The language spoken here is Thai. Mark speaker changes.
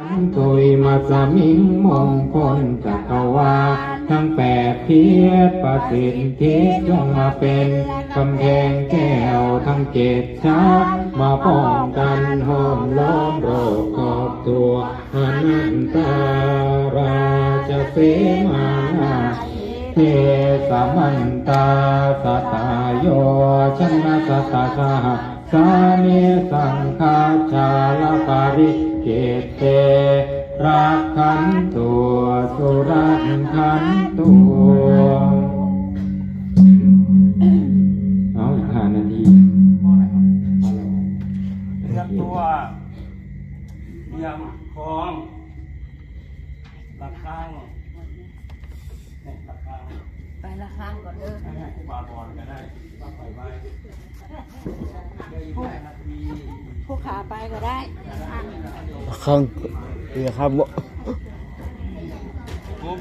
Speaker 1: ขันตุยมาสมิงมงคลจักรวาลทั้งแปดเทียบประสิทธิจงมาเป็นกำแพงแก้วทั้งเกศชักมาป้องกันห้อมล้อมโรคขอบตัวอนันตาราชเสมาเทสมันตาสตาโยชนะ สตาชาสานิสังฆาชาลปาริเกเตรักขันตัวสุรักขันตัวเอาห้านาที
Speaker 2: เรียมตัวเตรียมของตะข้างเนี่ยตะข้าง
Speaker 3: ไปละครั้งก่อนเด้อ
Speaker 2: ให้ครูบาบอลก็ได้ไปไว้
Speaker 3: ผู้ขาไปก็ได้ละครั้ง
Speaker 4: ข้างเรือครับบ่
Speaker 2: ปุ๊บ